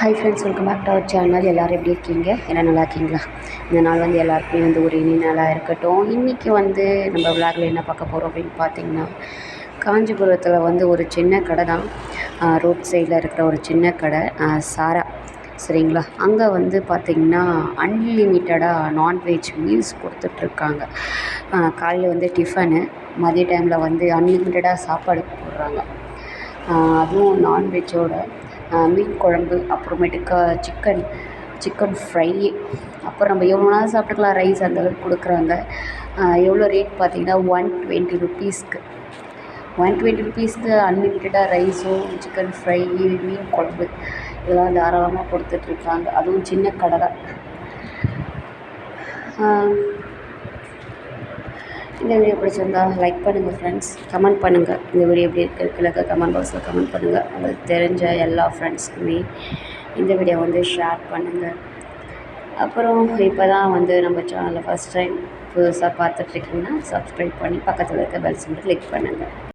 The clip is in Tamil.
Hi friends welcome back to our channel எல்லோரும் எப்படி இருக்கீங்க? என்ன நல்லா இருக்கீங்களா? இந்த நாள் வந்து எல்லாருக்குமே வந்து ஒரு இனி நாளாக இருக்கட்டும். இன்றைக்கி வந்து நம்ம விளாகில் என்ன பார்க்க போகிறோம் அப்படின்னு பார்த்தீங்கன்னா காஞ்சிபுரத்தில் வந்து ஒரு சின்ன கடை தான். ரோட் சைடில் இருக்கிற ஒரு சின்ன கடை சாரா. சரிங்களா? அங்கே வந்து பார்த்திங்கன்னா அன்லிமிட்டடாக நான்வெஜ் மீல்ஸ் கொடுத்துட்ருக்காங்க. காலையில் வந்து டிஃபனு மதிய டைமில் வந்து அன்லிமிட்டடாக சாப்பாடு போடுறாங்க. அதுவும் நான்வெஜ்ஜோட மீன் குழம்பு அப்புறமேட்டுக்கா சிக்கன் சிக்கன் ஃப்ரை அப்புறம் நம்ம எவ்வளோ நாள் சாப்பிட்டுக்கலாம் ரைஸ் அந்தளவுக்கு கொடுக்குறாங்க. எவ்வளோ ரேட் பார்த்தீங்கன்னா ஒன் டுவெண்ட்டி ருபீஸ்க்கு ஒன் டுவெண்ட்டி ருபீஸ்க்கு அன்லிமிட்டடாக ரைஸும் சிக்கன் ஃப்ரை மீன் குழம்பு இதெல்லாம் தாராளமாக கொடுத்துட்ருக்காங்க அதுவும் சின்ன கடை தான். இந்த வீடியோ பிடிச்சிருந்தா லைக் பண்ணுங்கள் ஃப்ரெண்ட்ஸ் கமெண்ட் பண்ணுங்கள் இந்த வீடியோ எப்படி இருக்குது கமெண்ட் பாக்ஸில் கமெண்ட் பண்ணுங்கள் உங்களுக்கு தெரிஞ்ச எல்லா ஃப்ரெண்ட்ஸ்க்குமே இந்த வீடியோ வந்து ஷேர் பண்ணுங்கள் அப்புறம் இப்போ தான் வந்து நம்ம சேனலில் ஃபஸ்ட் டைம் புதுசாக பார்த்துட்ருக்கீங்கன்னா சப்ஸ்கிரைப் பண்ணி பக்கத்தில் இருக்க பெல் சிம்பிள் கிளிக் பண்ணுங்கள்